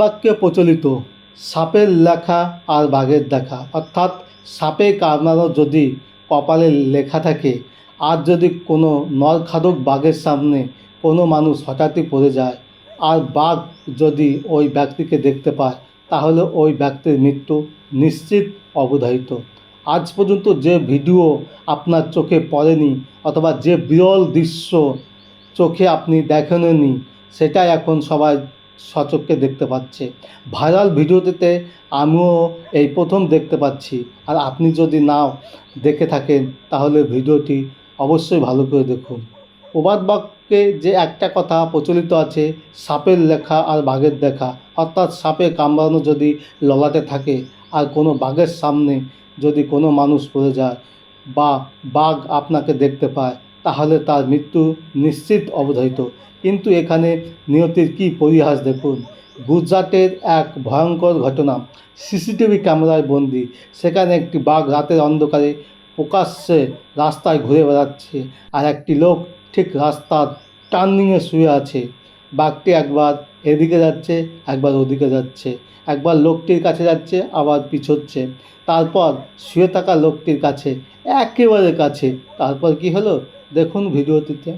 বাক্যে প্রচলিত, সাপের লেখা আর বাঘের দেখা। অর্থাৎ সাপে কামড়ানো যদি কপালে লেখা থাকে, আর যদি কোনো নরখাদক বাঘের সামনে কোনো মানুষ হঠাৎই পড়ে যায়, আর বাঘ যদি ওই ব্যক্তিকে দেখতে পায়, তাহলে ওই ব্যক্তির মৃত্যু নিশ্চিত অবধারিত। আজ পর্যন্ত যে ভিডিও আপনার চোখে পড়েনি অথবা যে বিরল দৃশ্য চোখে আপনি দেখেননি সেটাই এখন সবাই সচক্ষে দেখতে পাচ্ছে। ভাইরাল ভিডিওটিতে আমিও এই প্রথম দেখতে পাচ্ছি। আর আপনি যদি নাও দেখে থাকেন, তাহলে ভিডিওটি অবশ্যই ভালো করে দেখুন। প্রবাদ বাক্যে যে একটা কথা প্রচলিত আছে, সাপের লেখা আর বাঘের দেখা। অর্থাৎ সাপে কামড়ানো যদি ললাটে থাকে, আর কোনো বাঘের সামনে যদি কোনো মানুষ পড়ে যায়, বা বাঘ আপনাকে দেখতে পায় তাহলে তার মৃত্যু নিশ্চিত অবধারিত। কিন্তু এখানে নিয়তির কী পরিহাস দেখুন? গুজরাটের এক ভয়ঙ্কর ঘটনা। সিসিটিভি ক্যামেরায় বন্দি। সেখানে একটি বাঘ রাতের অন্ধকারে প্রকাশ্যে রাস্তায় ঘুরে বেড়াচ্ছে আর একটি লোক ঠিক রাস্তার টার্নিংয়ে শুয়ে আছে। বাঘটি একবার এদিকে যাচ্ছে, একবার ওদিকে যাচ্ছে। একবার লোকটির কাছে যাচ্ছে, আবার পিছোচ্ছে। তারপর শুয়ে থাকা লোকটির কাছে, একেবারে কাছে। তারপর কি হলো? দেখুন ভিডিওটিতে।